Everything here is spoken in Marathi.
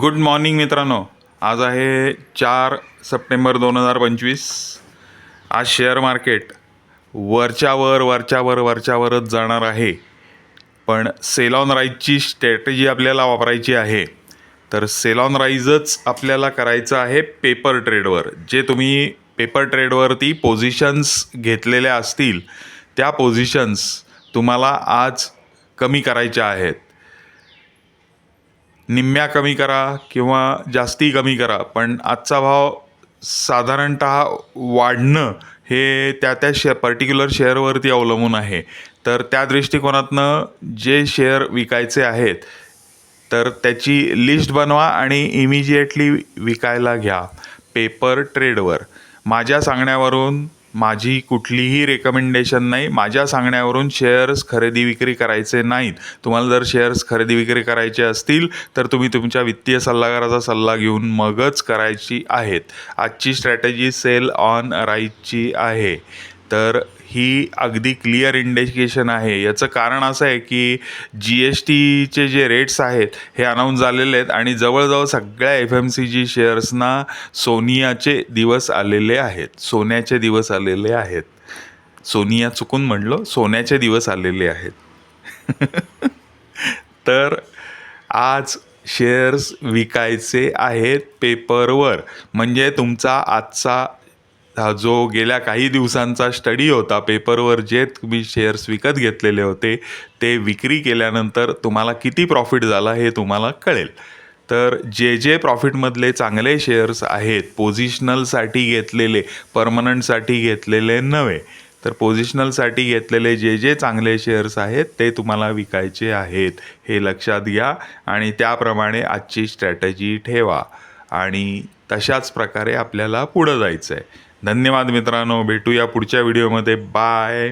गुड मॉर्निंग मित्रांनो. आज आहे चार सप्टेंबर दोन हजार पंचवीस. आज शेअर मार्केट वरच्यावर वरच्यावर वरच्यावरच जाणार आहे. पण सेल ऑन राईजची स्ट्रॅटेजी आपल्याला वापरायची आहे. तर सेल ऑन राईजच आपल्याला करायचं आहे पेपर ट्रेडवर. जे तुम्ही पेपर ट्रेडवरती पोझिशन्स घेतलेल्या असतील त्या पोझिशन्स तुम्हाला आज कमी करायच्या आहेत. निम्म्या कमी करा किंवा जास्ती कमी करा पण आजचा भाव साधारणत वाढणं हे त्या त्या शे पर्टिक्युलर शेअरवरती अवलंबून आहे. तर त्या दृष्टिकोनातनं जे शेअर विकायचे आहेत तर त्याची लिस्ट बनवा आणि इमिजिएटली विकायला घ्या. पेपर ट्रेडवर माझ्या सांगण्यावरून माझी कुठलीही रेकमेंडेशन नाही. माझ्या सांगण्यावरून शेअर्स खरेदी विक्री करायचे नाहीत. तुम्हाला जर शेअर्स खरेदी विक्री करायचे असतील तर तुम्ही तुमच्या वित्तीय सल्लागाराचा सल्ला घेऊन मगच करायची आहेत. आजची स्ट्रॅटेजी सेल ऑन राईजची आहे. तर ही अगदी क्लिअर इंडिकेशन आहे. याचं कारण असं आहे की जी एस टीचे जे रेट्स आहेत हे अनाऊन्स झालेले आहेत आणि जवळजवळ सगळ्या एफ एम सी जी शेअर्सना सोनियाचे दिवस आलेले आहेत. सोन्याचे दिवस आलेले आहेत. सोनिया चुकून म्हणलो सोन्याचे दिवस आलेले आहेत. तर आज शेअर्स विकायचे आहेत पेपरवर म्हणजे तुमचा आजचा हा जो गेल्या काही दिवसांचा स्टडी होता पेपरवर जे तुम्ही शेअर्स विकत घेतलेले होते ते विक्री केल्यानंतर तुम्हाला किती प्रॉफिट झाला हे तुम्हाला कळेल. तर जे जे प्रॉफिटमधले चांगले शेअर्स आहेत पोझिशनलसाठी घेतलेले परमनंटसाठी घेतलेले नव्हे तर पोझिशनलसाठी घेतलेले जे जे चांगले शेअर्स आहेत ते तुम्हाला विकायचे आहेत हे लक्षात घ्या आणि त्याप्रमाणे आजची स्ट्रॅटजी ठेवा. आणि तशाच प्रकारे आपल्याला पुढं जायचं आहे धन्यवाद मित्रांनो. भेटूया पुढच्या व्हिडिओमध्ये बाय